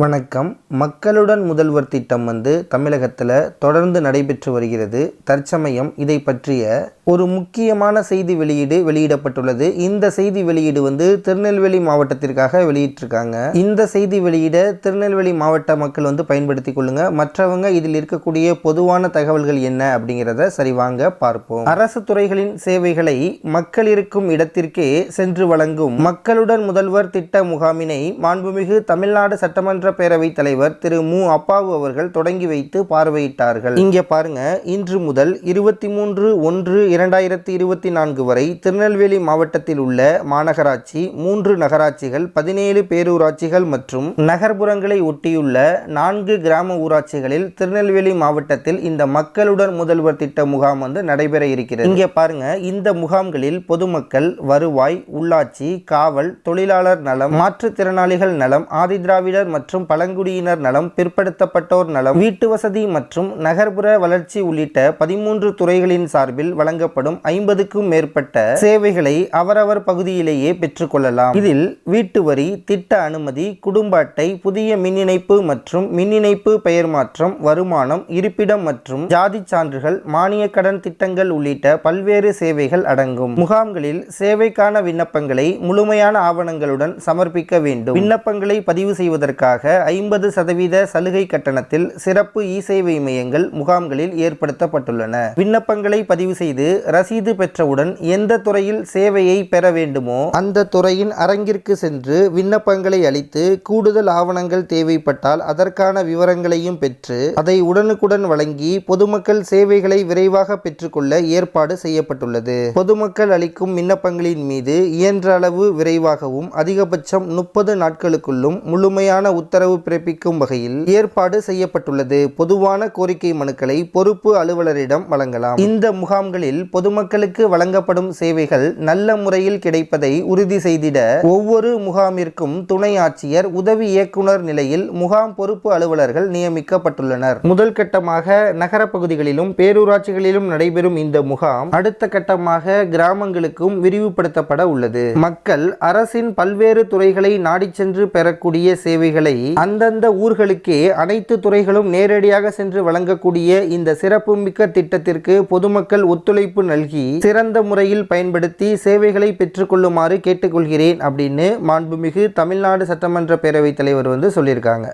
வணக்கம். மக்களுடன் முதல்வர் திட்டம் வந்து தமிழகத்தில் தொடர்ந்து நடைபெற்று வருகிறது. தற்சமயம் இதை பற்றிய ஒரு முக்கியமான செய்தி வெளியீடு வெளியிடப்பட்டுள்ளது. இந்த செய்தி வெளியீடு வந்து திருநெல்வேலி மாவட்டத்திற்காக வெளியிட்டிருக்காங்க. இந்த செய்தி வெளியீட திருநெல்வேலி மாவட்ட மக்கள் வந்து பயன்படுத்திக் கொள்ளுங்க. மற்றவங்க இதில் இருக்கக்கூடிய பொதுவான தகவல்கள் என்ன அப்படிங்கிறத சரி வாங்க பார்ப்போம். அரசு துறைகளின் சேவைகளை மக்கள் இருக்கும் இடத்திற்கே சென்று வழங்கும் மக்களுடன் முதல்வர் திட்ட முகாமினை மாண்புமிகு தமிழ்நாடு சட்டமன்ற பேரவைத் தலைவர் திரு மு. அப்பாவு அவர்கள் தொடங்கி வைத்து பார்வையிட்டார்கள். இங்கே பாருங்க இன்று முதல் இருபத்தி மூன்று ஒன்று இரண்டாயிரத்தி இருபத்தி நான்கு வரை திருநெல்வேலி மாவட்டத்தில் உள்ள மாநகராட்சி மூன்று நகராட்சிகள் பதினேழு பேரூராட்சிகள் மற்றும் நகர்ப்புறங்களை ஒட்டியுள்ள நான்கு கிராம ஊராட்சிகளில் திருநெல்வேலி மாவட்டத்தில் இந்த மக்களுடன் முதல்வர் திட்ட முகாம் வந்து நடைபெற இருக்கிறது. இங்கே பாருங்க இந்த முகாம்களில் பொதுமக்கள் வருவாய் உள்ளாட்சி காவல் தொழிலாளர் நலம் மாற்றுத்திறனாளிகள் நலம் ஆதிதிராவிடர் மற்றும் பழங்குடியினர் நலம் பிற்படுத்தப்பட்டோர் நலம் வீட்டு வசதி மற்றும் நகர்ப்புற வளர்ச்சி உள்ளிட்ட பதிமூன்று துறைகளின் சார்பில் வழங்கப்படும் ஐம்பதுக்கும் மேற்பட்ட சேவைகளை அவரவர் பகுதியிலேயே பெற்றுக்கொள்ளலாம் இதில் வீட்டு வரி திட்ட அனுமதி குடும்ப அட்டை புதிய மின் இணைப்பு மற்றும் மின் இணைப்பு பெயர் மாற்றம் வருமானம் இருப்பிடம் மற்றும் ஜாதி சான்றுகள் மானிய கடன் திட்டங்கள் உள்ளிட்ட பல்வேறு சேவைகள் அடங்கும். முகாம்களில் சேவைக்கான விண்ணப்பங்களை முழுமையான ஆவணங்களுடன் சமர்ப்பிக்க வேண்டும். விண்ணப்பங்களை பதிவு செய்வதற்காக ஐம்பது சதவீத சலுகை கட்டணத்தில் சிறப்பு இ சேவை மையங்கள் முகாம்களில் ஏற்படுத்தப்பட்டுள்ளன. விண்ணப்பங்களை பதிவு செய்து ரசீது பெற்றவுடன் எந்த துறையில் சேவையை பெற வேண்டுமோ அந்த துறையின் அரங்கிற்கு சென்று விண்ணப்பங்களை அளித்து கூடுதல் ஆவணங்கள் தேவைப்பட்டால் அதற்கான விவரங்களையும் பெற்று அதை உடனுக்குடன் வழங்கி பொதுமக்கள் சேவைகளை விரைவாக பெற்றுக்கொள்ள ஏற்பாடு செய்யப்பட்டுள்ளது. பொதுமக்கள் அளிக்கும் விண்ணப்பங்களின் மீது இயன்ற அளவு விரைவாகவும் அதிகபட்சம் முப்பது நாட்களுக்குள்ளும் முழுமையான உத்தரவு பிறப்பிக்கும் வகையில் ஏற்பாடு செய்யப்பட்டுள்ளது. பொதுவான கோரிக்கை மனுக்களை பொறுப்பு அலுவலரிடம் வழங்கலாம். இந்த முகாம்களில் பொதுமக்களுக்கு வழங்கப்படும் சேவைகள் நல்ல முறையில் கிடைப்பதை உறுதி செய்திட ஒவ்வொரு முகாமிற்கும் துணை ஆட்சியர் உதவி இயக்குனர் நிலையில் முகாம் பொறுப்பு அலுவலர்கள் நியமிக்கப்பட்டுள்ளனர். முதல் கட்டமாக நகர பகுதிகளிலும் பேரூராட்சிகளிலும் நடைபெறும் இந்த முகாம் அடுத்த கட்டமாக கிராமங்களுக்கும் விரிவுபடுத்தப்பட உள்ளது. மக்கள் அரசின் பல்வேறு துறைகளை நாடிச் சென்று பெறக்கூடிய சேவைகளை அந்தந்த ஊர்களுக்கே அனைத்து துறைகளும் நேரடியாக சென்று வழங்கக்கூடிய இந்த சிறப்புமிக்க திட்டத்திற்கு பொதுமக்கள் ஒத்துழைப்பு நல்கி சிறந்த முறையில் பயன்படுத்தி சேவைகளை பெற்றுக்கொள்ளுமாறு கேட்டுக்கொள்கிறேன் அப்படின்னு மாண்புமிகு தமிழ்நாடு சட்டமன்ற பேரவைத் தலைவர் வந்து சொல்லியிருக்காங்க.